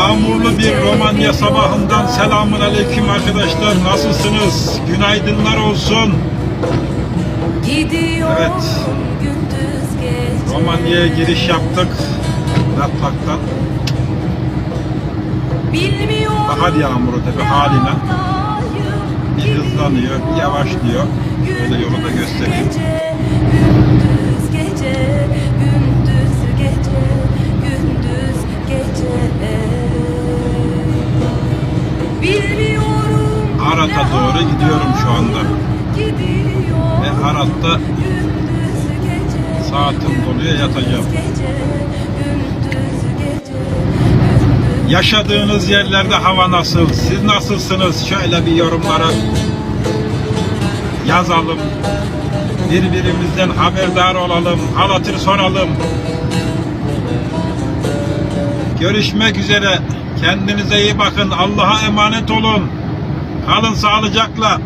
Yağmurlu bir Romanya sabahından selamun aleyküm arkadaşlar. Nasılsınız? Günaydınlar olsun. Evet. Romanya'ya giriş yaptık. Ratlak'tan. Bahar yağmuru tabi haline. Bir hızlanıyor, bir yavaşlıyor. Böyle yolu da göstereyim. Bilmiyorum. Arat'a ne doğru gidiyorum şu anda. Ve Arat'ta Gündüz gece, saatim doluyor yatacağım. Yaşadığınız yerlerde hava nasıl? Siz nasılsınız? Şöyle bir yorumlara yazalım. Birbirimizden haberdar olalım. Hal hatır soralım. Görüşmek üzere. Kendinize iyi bakın. Allah'a emanet olun. Kalın sağlıcakla.